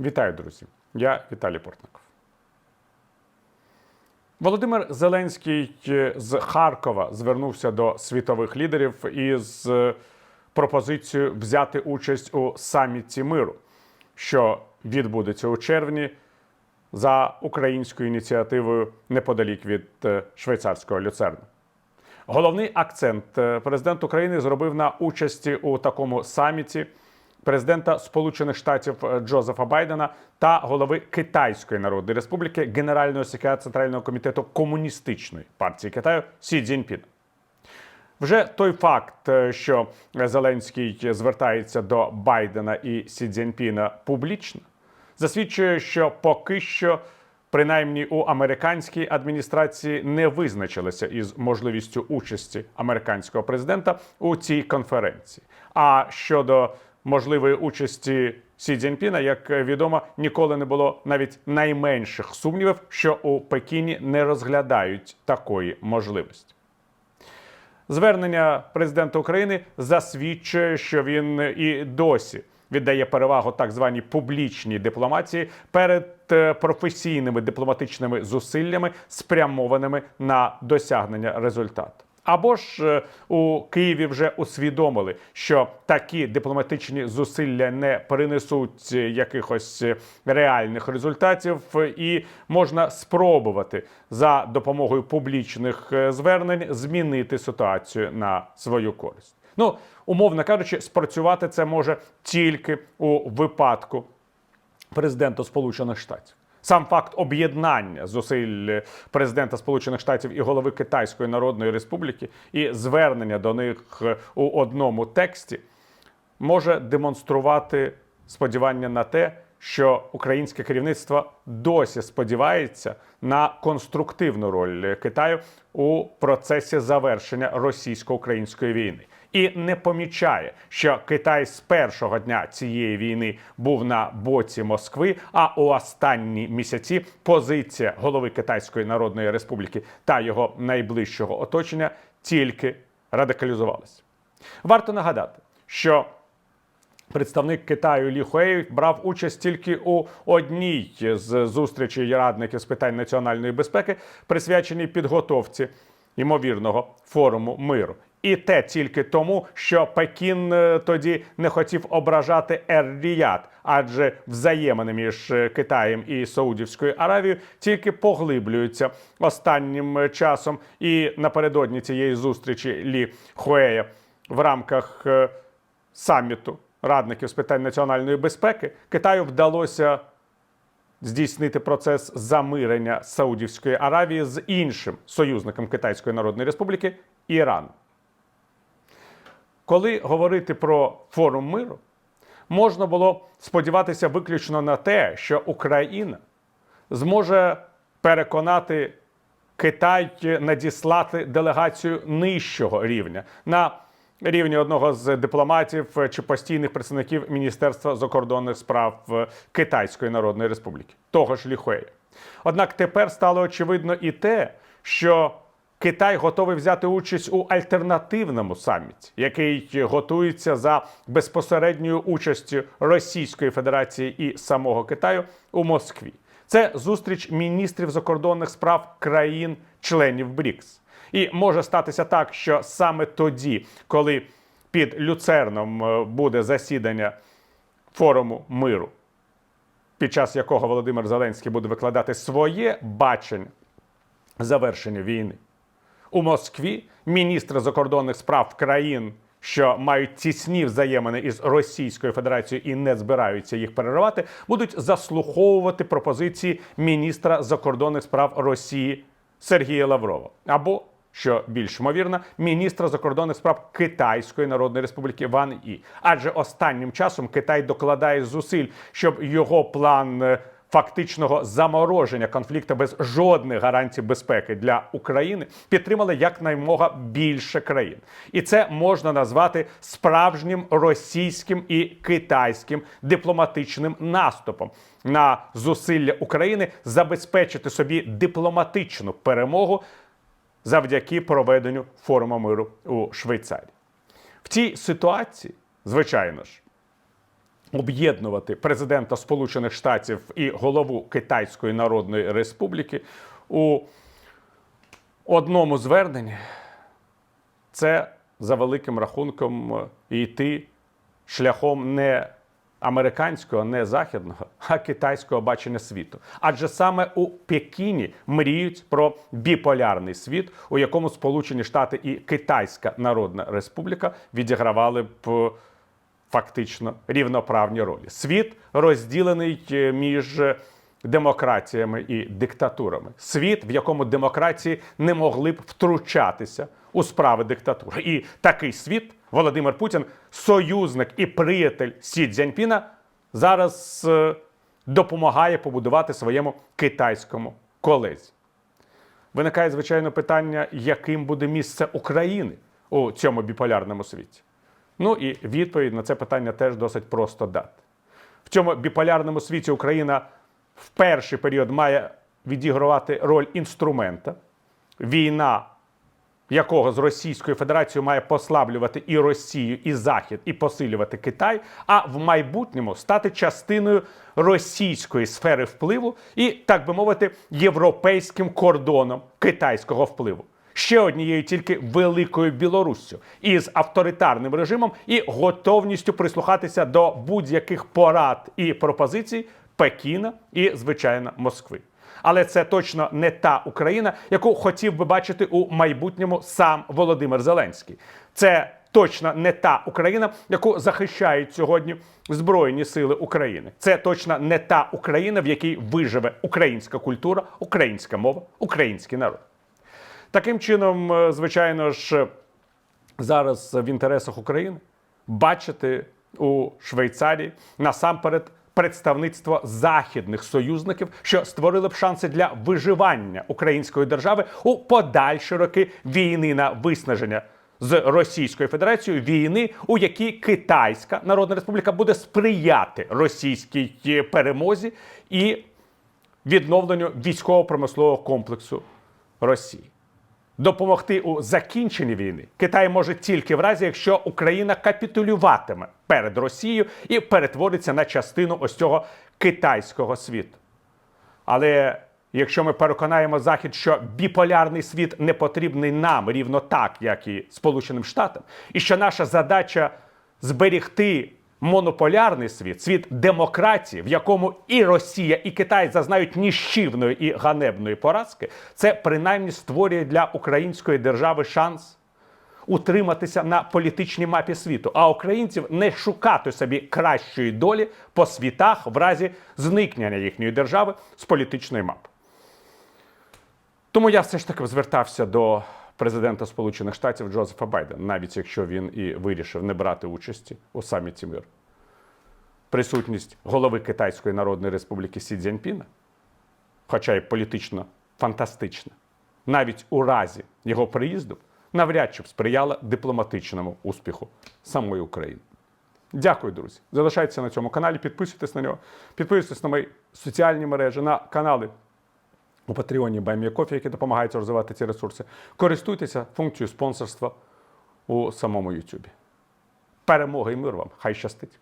Вітаю, друзі! Я Віталій Портников. Володимир Зеленський з Харкова звернувся до світових лідерів із е, пропозицією взяти участь у саміті миру, що відбудеться у червні за українською ініціативою неподалік від е, швейцарського люцерна. Головний акцент е, президент України зробив на участі у такому саміті президента Сполучених Штатів е, Джозефа Байдена та голови Китайської Народної Республіки, генерального секретаря Центрального комітету комуністичної партії Китаю Сі Цзіньпіна. Вже той факт, е, що Зеленський звертається до Байдена і Сі Цзіньпіна публічно, засвідчує, що поки що, принаймні у американській адміністрації, не визначилися із можливістю участі американського президента у цій конференції. А щодо можливої участі Сі Цзіньпіна, як відомо, ніколи не було навіть найменших сумнівів, що у Пекіні не розглядають такої можливості. Звернення президента України засвідчує, що він і досі віддає перевагу так званій публічній дипломатії перед е, професійними дипломатичними зусиллями, спрямованими на досягнення результату. Або ж е, у Києві вже усвідомили, що такі дипломатичні зусилля не принесуть е, якихось е, реальних результатів, і можна спробувати за допомогою публічних звернень змінити ситуацію на свою користь. Ну, умовно кажучи, спрацювати це може тільки у випадку президента Сполучених Штатів. Сам факт об'єднання зусиль президента Сполучених Штатів і голови Китайської Народної Республіки і звернення до них у одному тексті може демонструвати сподівання на те, що українське керівництво досі сподівається на конструктивну роль Китаю у процесі завершення російсько-української війни. І не помічає, що Китай з першого дня цієї війни був на боці Москви. А у останні місяці позиція голови Китайської Народної Республіки та його найближчого оточення тільки радикалізувалася. Варто нагадати, що Представник Китаю Лі Хуей брав участь тільки у одній з зустрічей радників з питань національної безпеки, присвяченій підготовці ймовірного форуму миру. І те тільки тому, що Пекін е, тоді не хотів ображати Ер-Ріяд, адже взаємини між е, Китаєм і Саудівською Аравією тільки поглиблюються останнім е, часом. І напередодні цієї зустрічі Лі Хуея в рамках саміту радників з питань національної безпеки Китаю вдалося здійснити процес замирення Саудівської Аравії з іншим союзником Китайської Народної Республіки Іраном. Коли говорити про форум миру, можна було сподіватися виключно на те, що Україна зможе переконати Китай надіслати делегацію нижчого рівня на рівні одного з дипломатів чи постійних представників Міністерства закордонних справ Китайської Народної Республіки, того ж Ліхуея. Однак тепер стало очевидно і те, що Китай готовий взяти участь у альтернативному саміті, який готується за безпосередньою участю Російської Федерації і самого Китаю у Москві. Це зустріч міністрів закордонних справ країн-членів БРІКС. І може статися так, що саме тоді, коли під люцерном е, буде засідання форуму миру, під час якого Володимир Зеленський буде викладати своє бачення завершення війни. У Москві міністри закордонних справ країн, що мають тісні взаємини із Російською Федерацією і не збираються їх переривати, будуть заслуховувати пропозиції міністра закордонних справ Росії Сергія Лаврова або що більш ймовірно, міністра закордонних справ Китайської Народної Республіки Ван І. Адже останнім часом Китай докладає зусиль, щоб його план е, фактичного замороження конфлікту без жодних гарантій безпеки для України підтримали якнаймога більше країн, і це можна назвати справжнім російським і китайським дипломатичним наступом на зусилля України забезпечити собі дипломатичну перемогу завдяки проведенню форуму миру у Швейцарії. В цій ситуації, звичайно ж, об'єднувати президента Сполучених Штатів і голову Китайської Народної Республіки у одному зверненні, це за великим рахунком е, йти шляхом не американського, не західного, а китайського бачення світу. Адже саме у Пекіні мріють про біполярний світ, у якому Сполучені Штати і Китайська Народна Республіка відігравали б фактично рівноправні ролі. Світ розділений е, між демократіями і диктатурами. Світ, в якому демократії не могли б втручатися у справи диктатури. І такий світ Володимир Путін, союзник і приятель Сі Цзяньпіна, зараз е, допомагає побудувати своєму китайському колезі. Виникає звичайно питання, яким буде місце України у цьому біполярному світі. Ну і відповідь на це питання теж досить просто дати. В цьому біполярному світі Україна в перший період має відігравати роль інструмента, війна якого з Російською Федерацією має послаблювати і Росію, і Захід, і посилювати Китай, а в майбутньому стати частиною російської сфери впливу і, так би мовити, європейським кордоном китайського впливу. Ще однією тільки великою Білоруссю із авторитарним режимом і готовністю прислухатися до будь-яких порад і пропозицій Пекіна і, звичайно, Москви. Але це точно не та Україна, яку хотів би бачити у майбутньому сам Володимир Зеленський. Це точно не та Україна, яку захищають сьогодні Збройні Сили України. Це точно не та Україна, в якій виживе українська культура, українська мова, український народ. Таким чином, е, звичайно ж, зараз в інтересах України бачити у Швейцарії насамперед представництво західних союзників, що створили б шанси для виживання української держави у подальші роки війни на виснаження. З Російською Федерацією війни, у якій Китайська Народна Республіка буде сприяти російській е, перемозі і відновленню військово-промислового комплексу Росії. Допомогти у закінченні війни Китай може тільки в разі, якщо Україна капітулюватиме перед Росією і перетвориться на частину ось цього китайського світу. Але якщо ми переконаємо Захід, що біполярний світ не потрібний нам рівно так, як і Сполученим Штатам, і що наша задача зберігти монополярний світ, світ демократії, в якому і Росія, і Китай зазнають ніщівної і ганебної поразки, це принаймні створює для української держави шанс утриматися на політичній мапі світу, а українців не шукати собі кращої долі по світах в разі зникнення їхньої держави з політичної мапи. Тому я все ж таки звертався до президента Сполучених Штатів Джозефа Байдена, навіть якщо він і вирішив не брати участі у саміті миру. Присутність голови Китайської Народної Республіки Сі Цзяньпіна, хоча й політично фантастична, навіть у разі його приїзду навряд чи б сприяла дипломатичному успіху самої України. Дякую, друзі. Залишайтеся на цьому каналі, підписуйтесь на нього, підписуйтесь на мої соціальні мережі, на канали у Патреоні Байміякофі, які допомагають розвивати ці ресурси. Користуйтеся функцією спонсорства у самому Ютубі. Перемоги і мир вам! Хай щастить!